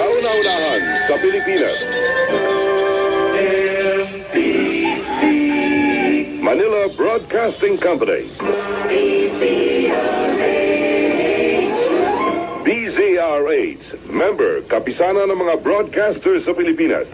Kauna-unahan sa Pilipinas. Manila Broadcasting Company. DZRH, member, kapisana ng mga broadcasters sa Pilipinas.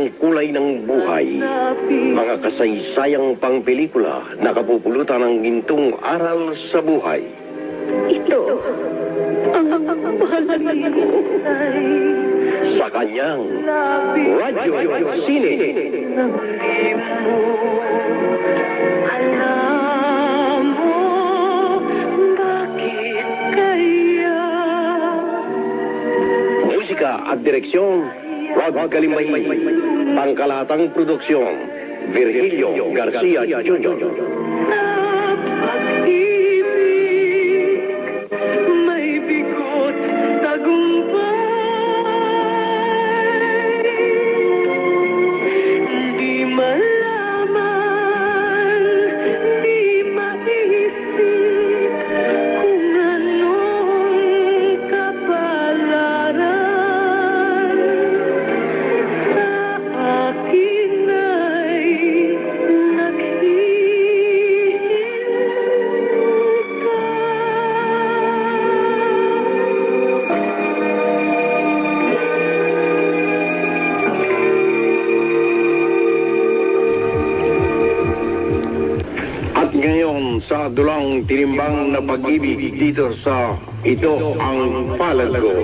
Ibang kulay ng buhay, mga kasaysayang pang pelikula na kapupulutan ng gintong aral sa buhay. ito ang baliktay. Sa kanyang radyo sine. Alam at direksyon, Salva Galimbay, ang produksyon, Virgilio Garcia Jr. ngayon sa dulang tinimbang na pag-ibig dito sa Ito ang Palad Ko.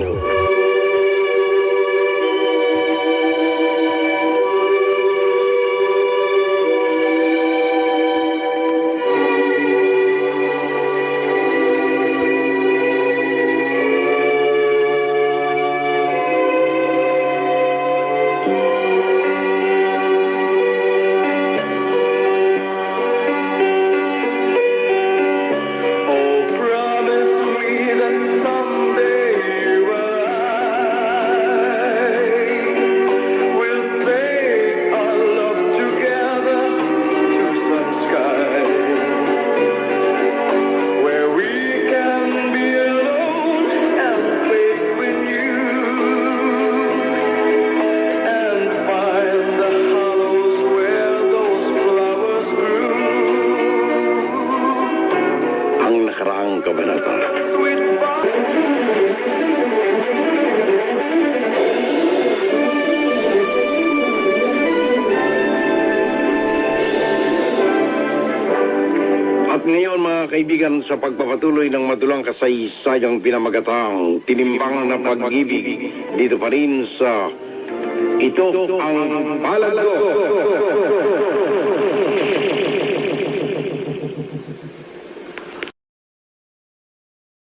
Ngayon mga kaibigan sa pagpapatuloy ng madulang kasaysayang pinamagatang tinimbang na pag-ibig dito pa rin sa Ito ang Ko.